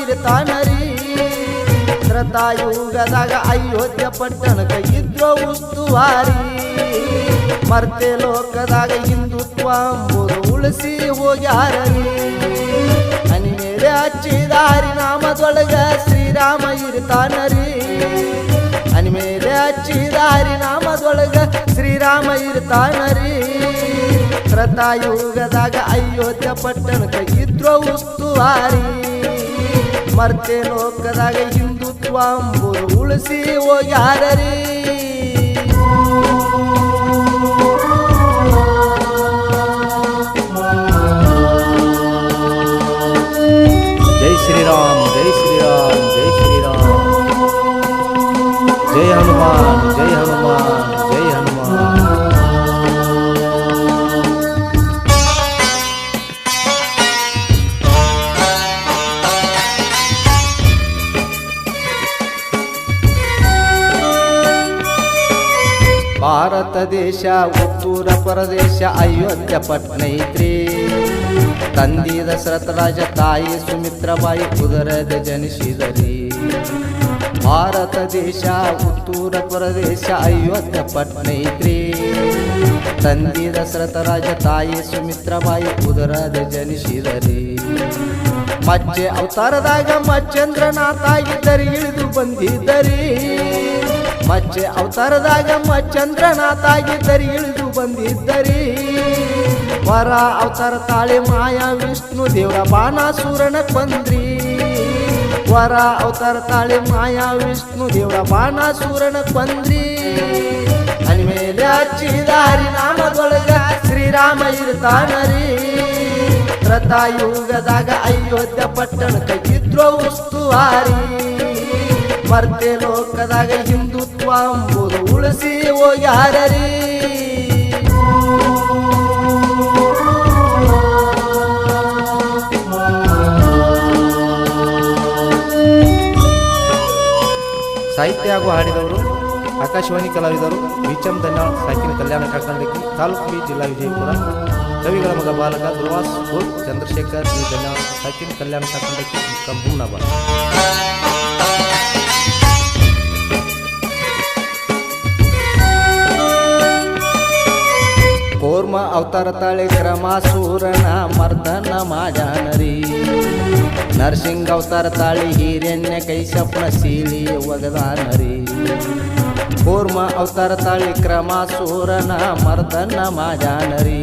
ಯುಗದಾಗ ತ್ರತಾಯುಗದಾಗ ಅಯೋಧ್ಯ ಪಟ್ಟಣಕ ಇದ್ರ ಉಸ್ತುವಾರಿ. ಮರ್ತೆ ಲೋಕದಾಗ ಹಿಂದುತ್ವ ಉಳಿಸಿ ಹೋಗ್ಯಾರರಿ. ಹನಿ ಮೇಲೆ ಹಚ್ಚಿದಾರಿ ನಾಮದೊಳಗ ಶ್ರೀರಾಮ ಇರ್ತಾನರಿ. ಹನಿ ಮೇಲೆ ಹಚ್ಚಿದಾರಿ ನಾಮದೊಳಗ ಶ್ರೀರಾಮ ಇರ್ತಾನರಿ. ಕೃತಾಯುಗದಾಗ ಅಯೋಧ್ಯ ಪಟ್ಟಣಕ ಇದ್ರ ಉಸ್ತುವಾರಿ. ಮರ್ತೆ ಲೋಕದಾಗ ಹಿಂದುತ್ವ ಅಂಬುದು ಉಳಿಸಿ ಹೋಗ್ಯಾರೀ ಜೈ ಶ್ರೀರಾಮ್ ಜೈ ಶ್ರೀರಾಮ್ ಜೈ ಶ್ರೀರಾಮ್. ಜೈ ಹನುಮಾನ್ ಜೈ ಹನುಮಾನ್. ದೇಶ ಒಪ್ಪೂರ ಪರದೇಶ, ಅಯೋಧ್ಯ ಪಟ್ನೈತ್ರಿ. ತಂದಿ ದಶರಥ ರಾಜ ತಾಯಿ ಸುಮಿತ್ರಬಾಯಿ ಕುದರದ ಜನಿಸಿದರಿ. ಭಾರತ ದೇಶ, ಉತ್ತೂರ ಪ್ರದೇಶ, ಅಯೋಧ್ಯ ಪಟ್ನೈತ್ರಿ. ತಂದಿ ದಶರಥ ರಾಜ ತಾಯಿ ಸುಮಿತ್ರಬಾಯಿ ಕುದರದ ಜನಿಸಿದರಿ. ಮಚ್ಚೆ ಅವತಾರದಾಗ ಮಚ್ಚಂದ್ರನಾಥಾಗಿದ್ದರಿ ಇಳಿದು ಬಂದಿದ್ದರಿ. ಮಚ್ಚೆ ಅವತಾರದಾಗ ಮಚ್ಚಂದ್ರನಾಥಾಗಿದ್ದರಿ ಇಳಿದು ಬಂದಿದ್ದರಿ. ವರ ಅವತಾರ ತಾಳಿ ಮಾಯಾ ವಿಷ್ಣು ದೇವರ ಬಾಣಾಸುರನ ಬಂದ್ರಿ. ವರ ಅವತಾರ ತಾಳಿ ಮಾಯಾ ವಿಷ್ಣು ದೇವರ ಬಾಣಾಸುರನ ಬಂದ್ರಿ. ಹನಿ ಮೇಲೆ ನಾಮದೊಳಗ ಶ್ರೀರಾಮ ಇರ್ತಾನರಿ. ತ್ರತಾಯುಗದಾಗ ಅಯೋಧ್ಯ ಪಟ್ಟಣ ಇದ್ರೋ ಉಸ್ತುವಾರಿ. ಮರ್ತೆ ಲೋಕದಾಗ ಹಿಂದುತ್ವ ಅಂಬುದು ಉಳಿಸಿ ಹೋಗ್ಯಾರರಿ. ಸಾಹಿತ್ಯ ಹಾಗೂ ಹಾಡಿದವರು, ಆಕಾಶವಾಣಿ ಕಲಾವಿದರು ವಿಚಂ ದನ್ನಾಳ್ ಸಾಕಿನ ಕಲ್ಯಾಣ ಕಾಕಂಡಕಿ ತಾಲೂಕು ಜಿಲ್ಲಾ ವಿಜಯಪುರ, ಕವಿಗಳ ಮಗ ಬಾಲಕ ದುರ್ವಾಸ್ ಗೋಲ್ ಚಂದ್ರಶೇಖರ್ ಬಿ ದನ್ನಾಳ್ ಸಾಕಿನ ಕಲ್ಯಾಣ ಕಾಕಂಡಕಿ ಕಂಬೂನಬ ಅವತಾರ ತಾಳಿ ಕ್ರಮಾಸೂರನ ಮರ್ದನ ಮಾಜಾನರಿ. ನರಸಿಂಗ ಅವತಾರ ತಾಳಿ ಹಿರಣ್ಯ ಕೈಸಪ್ಪನ ಸೀಳಿ ಒಗದಾನರಿ. ಕೂರ್ಮ ಅವತಾರ ತಾಳಿ ಕ್ರಮಾಸೂರನ ಮರ್ದನ ಮಾಜಾನರಿ.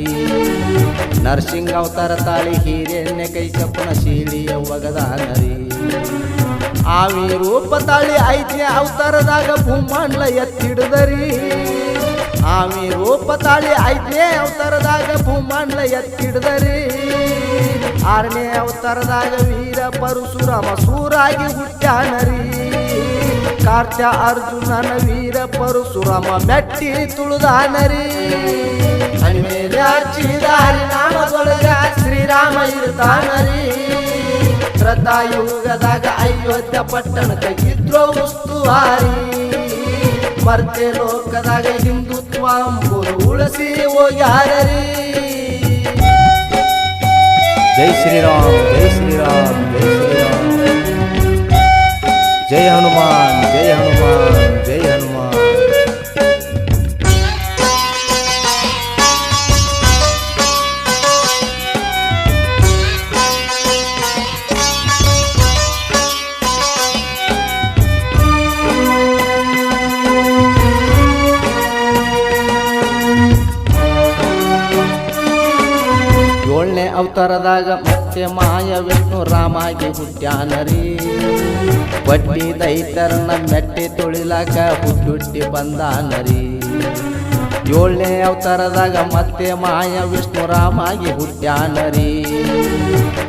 ನರಸಿಂಗ ಅವತಾರ ತಾಳಿ ಹಿರಣ್ಯ ಕೈಸಪ್ಪನ ಸೀಳಿ ಒಗದಾನರಿ. ಆವಿ ರೂಪ ತಾಳಿ ಐತಿ ಅವತಾರದಾಗ ಭೂಮಾಂಡ್ಲ ಎತ್ತಿಡಿದರಿ. ಆಮಿ ರೂಪ ತಾಳಿ ಐದನೇ ಅವತಾರದಾಗ ಭೂಮಾಂಡ್ಲ ಎತ್ತಿಡ್ದರಿ. ಆರನೇ ಅವತಾರದಾಗ ವೀರ ಪರಶುರಾಮ ಸೂರಾಗಿ ಹುಟ್ಟಾನರಿ ಕಾರ್ತ್ಯ ಅರ್ಜುನನ ವೀರ ಪರಶುರಾಮ ಮೆಟ್ಟಿ ತುಳಿದಾನರಿ. ಹರಿನಾಮದೊಳಗ ಶ್ರೀರಾಮ ಇರ್ತಾನರಿ. ತ್ರತಾಯುಗದಾಗ ಅಯೋಧ್ಯ ಪಟ್ಟಣಕ್ಕೆ ಇದ್ರೋ ಉಸ್ತುವಾರಿ. ಮರ್ತೆ ಲೋಕದಾಗ ಹಿಂದುತ್ವ ಅಂಬುದು ಉಳಿಸಿ ಹೋಗ್ಯಾರರಿ ಜೈ ಶ್ರೀರಾಮ್ ಜೈ ಶ್ರೀರಾಮ್ ಜೈ ಶ್ರೀರಾಮ್. ಜೈ ಹನುಮಾನ್ ಜೈ ಹನುಮಾನ್ ಜೈ ಹನುಮಾನ್. ಅವತಾರದಾಗ ಮತ್ತೆ ಮಾಯ ವಿಷ್ಣು ರಾಮಾಗಿ ಹುಟ್ಟ್ಯಾನರಿ. ಬಡ್ಡಿ ದೈತರನ್ನ ಮೆಟ್ಟಿ ತುಳಿಲಾಕ ಹುಟ್ಟುಟ್ಟಿ ಬಂದಾನರಿ. ಏಳನೇ ಅವತಾರದಾಗ ಮತ್ತೆ ಮಾಯ ವಿಷ್ಣು ರಾಮಾಗಿ ಹುಟ್ಟ್ಯಾನರಿ.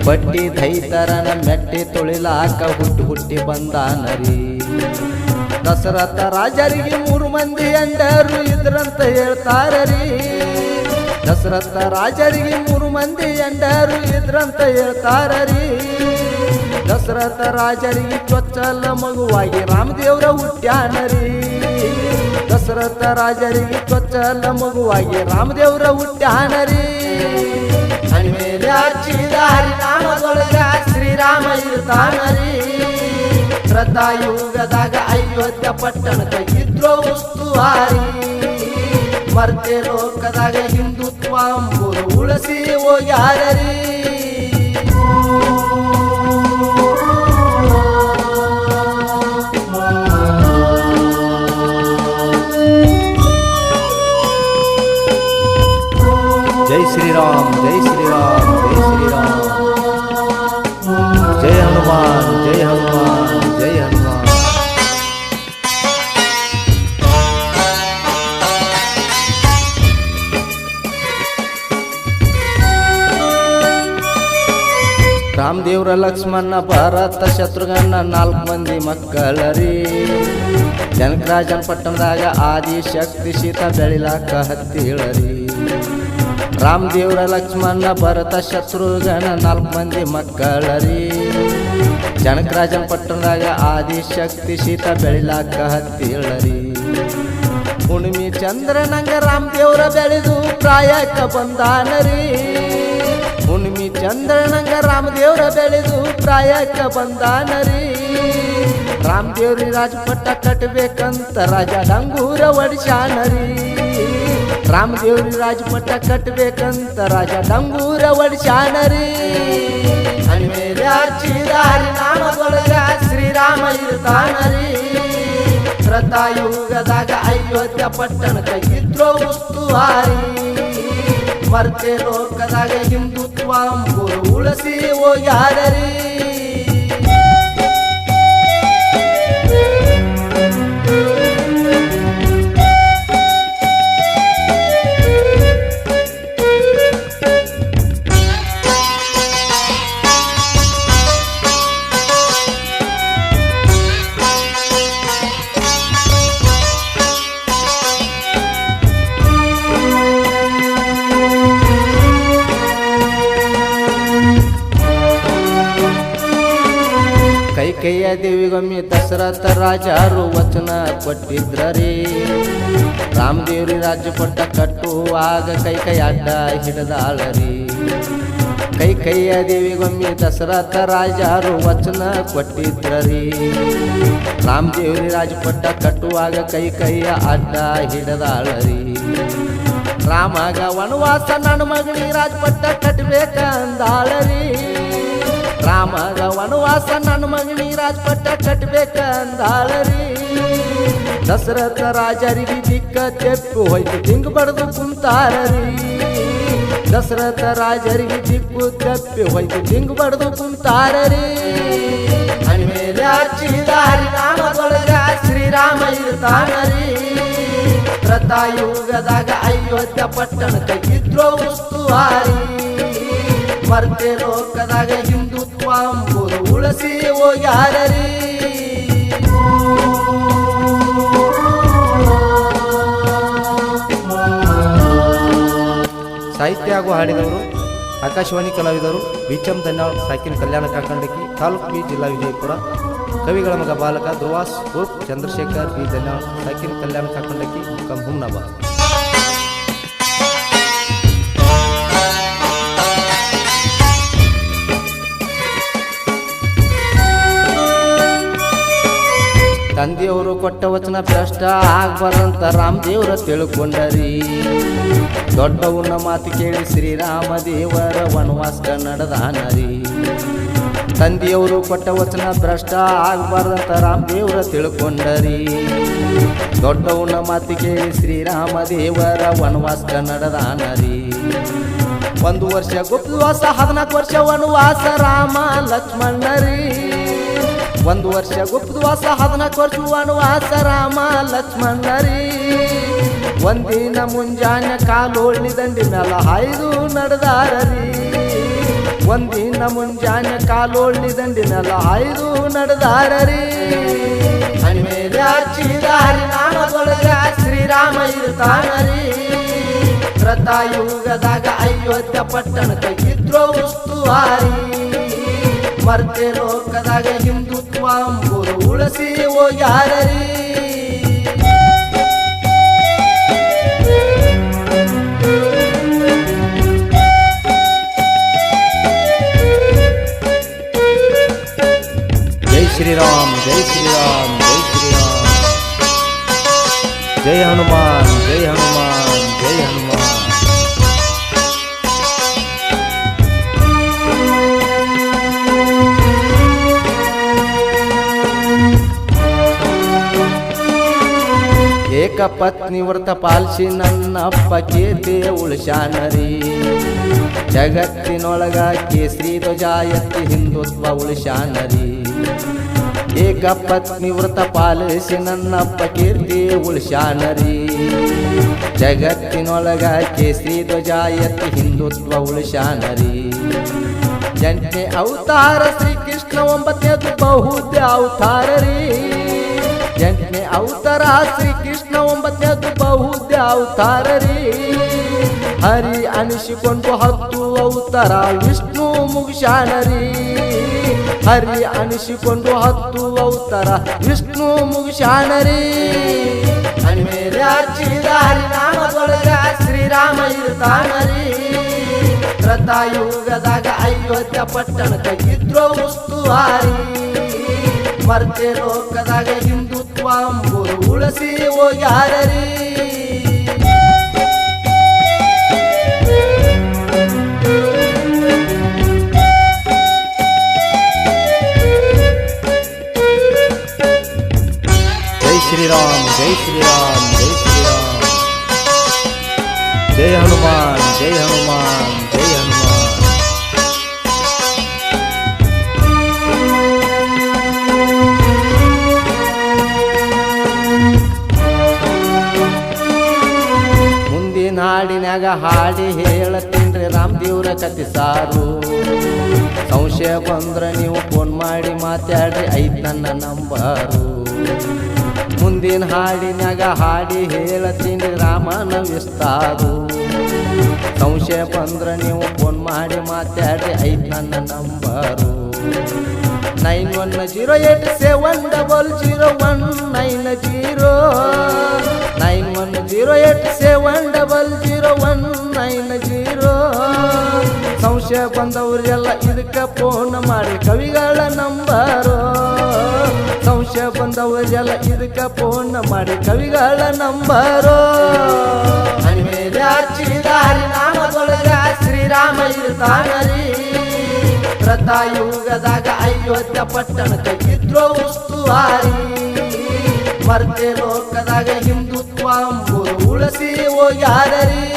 ಬಡ್ಡಿ ದೈತರನ ಮೆಟ್ಟಿ ತುಳಿಲಾಕ ಹುಟ್ಟು ಹುಟ್ಟಿ ಬಂದಾನರಿ. ದಸರಥ ರಾಜರಿಗೆ ಮೂರು ಮಂದಿ ಅಂಡರು ಇದ್ರಂತ ಹೇಳ್ತಾರರಿ. ದಶರಥ ರಾಜರಿಗೆ ಮೂರು ಮಂದಿ ಎಂಡರು ಇದ್ರಂತ ಹೇಳ್ತಾರರಿ. ದಶರಥ ರಾಜರಿಗೆ ಚೊಚ್ಚಲ ಮಗುವಾಗಿ ರಾಮದೇವ್ರ ಹುಟ್ಟ್ಯಾನರಿ. ರೀ ದಶರಥ ರಾಜರಿಗೆ ಚೊಚ್ಚಲ ಮಗುವಾಗಿ ರಾಮದೇವ್ರ ಹುಟ್ಟ್ಯಾನರಿ. ಹಣಿಮೇಲೆ ಹಚ್ಚಿದ ಹರಿನಾಮದೊಳಗ ಶ್ರೀರಾಮ ಇರ್ತಾನರಿ. ಯುಗದಾಗ ಅಯೋಧ್ಯ ಪಟ್ಟಣದ ಇದ್ರೋ ಉಸ್ತುವಾರಿ. ಮರ್ತೆ ಲೋಕದಾಗ ಹಿಂದುತ್ವ ಅಂಬುದು ಉಳಿಸಿ ಹೋಗ್ಯಾರರಿ ಜೈ ಶ್ರೀರಾಮ್ ಜೈ ರಾಮದೇವ್ರ ಲಕ್ಷ್ಮಣ, ಭಾರತ ಶತ್ರುಘ್ನ ನಾಲ್ಕು ಮಂದಿ ಮಕ್ಕಳರಿ ಜನಕರಾಜನ ಪಟ್ಟಣದಾಗ ಆದಿ ಶಕ್ತಿ ಶೀತ ಬೆಳಿಲಾಕ ಹತ್ತಿಳರಿ ರಾಮದೇವ್ರ ಲಕ್ಷ್ಮಣ, ಭರತ ಶತ್ರುಘ್ನ ನಾಲ್ಕು ಮಂದಿ ಮಕ್ಕಳರಿ ಜನಕರಾಜನ ಪಟ್ಟಣದಾಗ ಆದಿ ಶಕ್ತಿ ಶೀತ ಬೆಳಿಲಾಕ ಹತ್ತಿಳರಿ ಹುಣ್ಣಿಮೆ ಚಂದ್ರನಂಗ ರಾಮದೇವ್ರ ಬೆಳೆದು ಪ್ರಾಯಕ್ಕ ಬಂದಾನರಿ ಚಂದ್ರನಂಗ ರಾಮದೇವ್ರ ಬೆಳೆದು ಪ್ರಾಯಕ್ಕ ಬಂದಾನರಿ. ರಾಮದೇವ್ರಿ ರಾಜಪಟ್ಟ ಕಟ್ಟಬೇಕಂತ ರಾಜ ಡಂಗೂರ ಒಡಿಶಾನರಿ ರಾಮದೇವ್ರಿ ರಾಜಪಟ್ಟ ಕಟ್ಟಬೇಕಂತ ರಾಜ ಡಂಗೂರ ಒಡಿಶಾನರಿ ಹಣಿಮೇಲೆ ಹಚ್ಚಿದ ಹರಿನಾಮದೊಳಗ ಶ್ರೀರಾಮ ಇರ್ತಾನರಿ. ಯುಗದಾಗ ಅಯೋಧ್ಯ ಪಟ್ಟಣದ ಇದ್ರೋ ಉಸ್ತುವಾರಿ. ಮರ್ತೆ ಲೋಕದಾಗ ಹಿಂದುತ್ವ ಉಳಸಿ ಹೋಗ್ಯಾರರಿ ವಚನ ಕೊಟ್ಟಿದ್ರರಿ. ರಾಮದೇವ್ರಿ ರಾಜ್ಯ ಪಟ್ಟ ಕಟ್ಟುವಾಗ ಕೈ ಕೈ ಅಡ್ಡ ಹಿಡದಾಳರಿ. ಕೈ ಕೈಯ ದೇವಿಗೊಮ್ಮೆ ದಸರಥ ರಾಜರು ವಚನ ಕೊಟ್ಟಿದ್ರರಿ. ರಾಮದೇವ್ರಿ ರಾಜಪಟ್ಟ ಕಟ್ಟುವಾಗ ಕೈ ಕೈಯ ಅಡ್ಡ ಹಿಡದಾಳರಿ. ರಾಮಾಗ ವನವಾಸ ನನ್ನ ಮಗನಿ ರಾಜಪಟ್ಟ ಕಟ್ಟಬೇಕಂದಾಳರಿ ರಾಮಾಗ ವನವಾಸ ನನ್ನ ಮಗನಿ ರಾಜಪಟ್ಟ ಕಟ್ಬೇಕಂದಾಳರಿ ದಶರಥ ರಾಜರಿಗೆ ದಿಕ್ಕ ತೆಪ್ಪು ಹೋಯ್ತು. ತಿಂಗ್ ಬಡದು ಕುಂತಾರರಿ. ದಶರಥ ರಾಜರಿಗೆ ದಿಕ್ಕು ತಪ್ಪಿ ಹೋಯ್ತು. ತಿಂಗ್ ಬಡದು ಕುಂತಾರರಿ. ಹಣಿಮೇಲೆ ಹಚ್ಚಿದ ಹರಿನಾಮದೊಳಗ ಶ್ರೀರಾಮ ಇರ್ತಾನರಿ. ಪ್ರತಾಯುಗದಾಗ ಅಯೋಧ್ಯ ಪಟ್ಟಣ ತೆಗಿದ್ರೋ ಉಸ್ತುವಾರಿ. ಮರ್ತೆ ಲೋಕದಾಗ ಹಿಂದುತ್ವ ಅಂಬುದು ಉಳಸಿ ಹೋಗ್ಯಾರರಿ ಸಾಹಿತ್ಯ ಹಾಗೂ ಹಾಡಿದವರು, ಆಕಾಶವಾಣಿ ಕಲಾವಿದರು ವಿಚಮ್ ಧನ್ಯಾಳ್ ಸಾಕಿನ ಕಲ್ಯಾಣ ಕಾಕಂಡಕಿ ತಾಲೂಕು ಬಿ ಜಿಲ್ಲಾ ವಿಜಯಪುರ, ಕವಿಗಳ ಮಗ ಬಾಲಕ ಧ್ರುವಾಸ್ ಉರ್ಫ್ ಚಂದ್ರಶೇಖರ್ ಬಿ ಧನ್ಯಾಳ್ ಸಾಕಿನ ಕಲ್ಯಾಣ ಕಾಕಂಡಕಿ ಕಂ ಹುಮ್ನಾಬಾದ್. ತಂದೆಯವರು ಕೊಟ್ಟ ವಚನ ಭ್ರಷ್ಟ ಆಗ್ಬಾರಂತ ರಾಮದೇವರ ತಿಳ್ಕೊಂಡರಿ. ದೊಡ್ಡವನ್ನ ಮಾತು ಕೇಳಿ ಶ್ರೀರಾಮ ದೇವರ ವನವಾಸ ನಡೆದಾನರಿ. ತಂದೆಯವರು ಕೊಟ್ಟ ವಚನ ಭ್ರಷ್ಟ ಆಗ್ಬಾರ್ದಂತ ರಾಮದೇವರ ತಿಳ್ಕೊಂಡರಿ. ದೊಡ್ಡವನ್ನ ಮಾತು ಕೇಳಿ ಶ್ರೀರಾಮ ದೇವರ ವನವಾಸ ನಡೆದಾನರಿ. ಒಂದು ವರ್ಷ ಗುಪ್ತವಾಸ, ಹದಿನಾಲ್ಕು ವರ್ಷ ವನವಾಸ ರಾಮ ಲಕ್ಷ್ಮಣರಿ. ಒಂದು ವರ್ಷ ಗುಪ್ತವಾಸ ಹದಿನಾಲ್ಕು ವರ್ಷ ವನವಾಸ ರಾಮ ಲಕ್ಷ್ಮಣರಿ ಒಂದಿನ ಮುಂಜಾನೆ ಕಾಲೋಳ್ಳಿ ದಂಡಿ ಮೇಲ ಹಾಯ್ದು ನಡೆದಾರರಿ. ಒಂದಿನ ಮುಂಜಾನೆ ಕಾಲೋಳ್ಳಿ ದಂಡಿ ಮೇಲ ಹಾಯ್ದು ನಡೆದಾರರಿ. ಶ್ರೀರಾಮ ಇರ್ತಾನರಿ. ಯುಗದಾಗ ಅಯೋಧ್ಯ ಪಟ್ಟಣ ಇದ್ರೋ ಉಸ್ತುವಾರಿ. ಮರ್ತೆ ಲೋಕದಾಗ ಹಿಂದುತ್ವ ಅಂಬುರು ಉಳಿಸಿ ಹೋಗ್ಯಾರೀ ಜೈ ಶ್ರೀರಾಮ್ ಜೈ ಶ್ರೀರಾಮ್ ಜೈ ಶ್ರೀರಾಮ್ ಜೈ ಹನುಮಾನ್ ಏಕ ಪತ್ನಿ ವ್ರತ ಪಾಲಿಸಿ ನನ್ನಪ್ಪ ಕೀರ್ತಿ ಉಳಿಸ್ಯಾನರಿ. ಜಗತ್ತಿನೊಳಗ ಕೇಸರಿ ಧ್ವಜ ಎತ್ತಿ ಹಿಂದುತ್ವ ಉಳಿಸಾನರಿ ಏಕ ಪತ್ನಿ ವ್ರತ ಪಾಲಿಸಿ ನನ್ನಪ್ಪ ಕೀರ್ತಿ ಉಳಿಸಾನರಿ ಜಗತ್ತಿನೊಳಗ ಕೇಸರಿ ಧ್ವಜ ಎತ್ತಿ ಹಿಂದುತ್ವ ಉಳಿಸಾನರಿ ಜಂಟೆ ಅವತಾರ ಶ್ರೀಕೃಷ್ಣ ಒಂಬತ್ತನೇದು ಬಹುದ್ಯ ಅವತಾರ ರೀ ಎಂಟನೇ ಅವತಾರ ಶ್ರೀಕೃಷ್ಣ ಒಂಬತ್ತನೇದು ಬಹುದ್ಯ ಅವತಾರ ರೀ ಹರಿ ಅನಿಸಿಕೊಂಡು ಹತ್ತು ಅವತಾರ ವಿಷ್ಣು ಮುಗಿಸ್ಯಾನರಿ ಹರಿ ಅನಿಸಿಕೊಂಡು ಹತ್ತು ಅವತಾರ ವಿಷ್ಣು ಮುಗಿಸ್ಯಾನರಿ ಮೇಲೆ ಅರ್ಚಿದ ಹರಿನಾಮದೊಳಗ ಶ್ರೀರಾಮ ಇರ್ತಾನರಿ. ಯುಗದಾಗ ಅಯೋಧ್ಯ ಪಟ್ಟಣದ ಇದ್ರೋ ಉಸ್ತುವಾರಿ. ಮರ್ತೆ ಲೋಕದಾಗ ಹಿಂದುತ್ವ ಅಂಬುದು ಉಳಿಸಿ ಹೋಗ್ಯಾರರಿ ಜೈ ಶ್ರೀರಾಮ್ ಜೈ ಶ್ರೀರಾಮ್ ಜೈ ಶ್ರೀರಾಮ್ ಜೈ ಹನುಮಾನ್ ಜೈ ಹನುಮಾನ್ ಜೈ ಹನುಮಾನ್ ಮುಂದಿನ ಹಾಡಿನ್ಯಾಗ ಹಾಡಿ ಹೇಳತ್ತೀನ್ರಿ ರಾಮದೇವ್ರ ಕತಿ ಸಾರು. ಸಂಶಯ ಬಂದ್ರ ನೀವು ಫೋನ್ ಮಾಡಿ ಮಾತಾಡ್ರಿ, ಐದು ನನ್ನ ನಂಬರು. ಮುಂದಿನ ಹಾಡಿನಾಗ ಹಾಡಿ ಹೇಳತ್ತೀನಿ ರಾಮನ ವಿಸ್ತಾರು. ಸಂಶಯ ಬಂದ್ರ ನೀವು ಫೋನ್ ಮಾಡಿ ಮಾತಾಡ್ರಿ, ಐದು ನನ್ನ number. Nine one zero eight seven double zero one nine zero. Nine one zero eight seven double zero one nine zero. ಸಂಶಯ ಬಂದವರೆಲ್ಲ ಇದಕ್ಕೆ ಫೋನ್ ಮಾಡಿ ಕವಿಗಳ ನಂಬರು. ಸಂಶಯ ಬಂದವರೆಲ್ಲ ಇದಕ್ಕೆ ಫೋನ್ ಮಾಡಿ ಕವಿಗಳ ನಂಬರು. ಶ್ರೀರಾಮ ಇರ್ತಾನರಿ. ತ್ರತಾಯುಗದಾಗ ಅಯೋಧ್ಯ ಪಟ್ಟಣಕ್ಕೆ ಇದ್ರೋ ಉಸ್ತುವಾರಿ ಮರ್ತೆ ಲೋಕದಾಗ ಹಿಂದುತ್ವ ಉಳಸಿ ಉಳಿಸಿ ಹೋಗ್ಯಾರರಿ